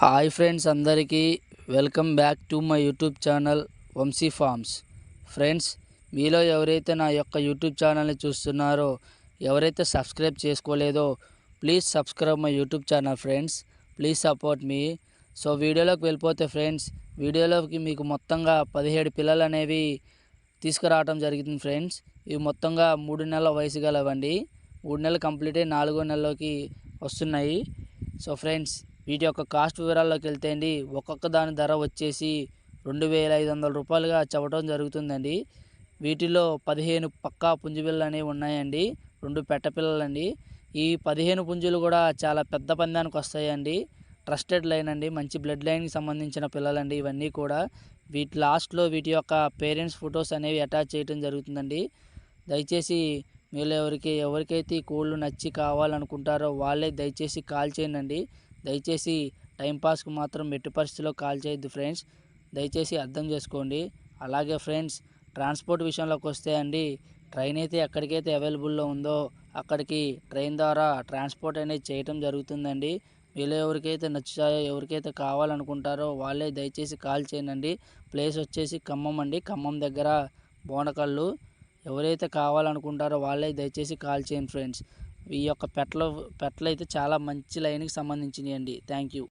Hi friends అందరికీ welcome back to my YouTube channel Vamsi farms. Friends మీలో ఎవరైతే నా యొక్క యూట్యూబ్ ఛానల్ని చూస్తున్నారో ఎవరైతే subscribe చేసుకోలేదో please subscribe my YouTube channel friends. Please support me. So వీడియోలోకి వెళ్ళిపోతే ఫ్రెండ్స్ వీడియోలోకి మీకు మొత్తంగా పదిహేడు పిల్లలు అనేవి తీసుకురావడం జరిగింది ఫ్రెండ్స్. ఇవి మొత్తంగా మూడు నెలల వయసు గలవండి. మూడు నెలలు కంప్లీట్ అయ్యి నాలుగో నెలలోకి వస్తున్నాయి. సో ఫ్రెండ్స్ వీటి యొక్క కాస్ట్ వివరాల్లోకి వెళ్తే అండి ఒక్కొక్క దాని ధర వచ్చేసి రెండు వేల ఐదు వందల రూపాయలుగా చెప్పడం జరుగుతుందండి. వీటిలో పదిహేను పక్కా పుంజు అనేవి ఉన్నాయండి రెండు పెట్టపిల్లలు అండి ఈ పదిహేను పుంజులు కూడా చాలా పెద్ద పందానికి వస్తాయండి. ట్రస్టెడ్ లైన్ అండి మంచి బ్లడ్ లైన్కి సంబంధించిన పిల్లలండి ఇవన్నీ కూడా. వీటి లాస్ట్లో వీటి యొక్క పేరెంట్స్ ఫొటోస్ అనేవి అటాచ్ చేయడం జరుగుతుందండి. దయచేసి మీరు ఎవరికి ఎవరికైతే ఈ కోళ్ళు నచ్చి కావాలనుకుంటారో వాళ్ళే దయచేసి కాల్ చేయండి. దయచేసి టైంపాస్కి మాత్రం ఎట్టి పరిస్థితిలో కాల్ చేయొద్దు ఫ్రెండ్స్. దయచేసి అర్థం చేసుకోండి. అలాగే ఫ్రెండ్స్ ట్రాన్స్పోర్ట్ విషయంలోకి వస్తే అండి ట్రైన్ అయితే ఎక్కడికైతే అవైలబుల్లో ఉందో అక్కడికి ట్రైన్ ద్వారా ట్రాన్స్పోర్ట్ అనేది చేయటం జరుగుతుందండి. మీలో ఎవరికైతే నచ్చుతాయో ఎవరికైతే కావాలనుకుంటారో వాళ్ళే దయచేసి కాల్ చేయండి ప్లేస్ వచ్చేసి ఖమ్మం అండి. ఖమ్మం దగ్గర బోనకళ్ళు ఎవరైతే కావాలనుకుంటారో వాళ్ళే దయచేసి కాల్ చేయండి ఫ్రెండ్స్. ఈ యొక్క పెట్టలు పెట్టలు అయితే చాలా మంచి లైన్కి సంబంధించినవి అండి థ్యాంక్ యూ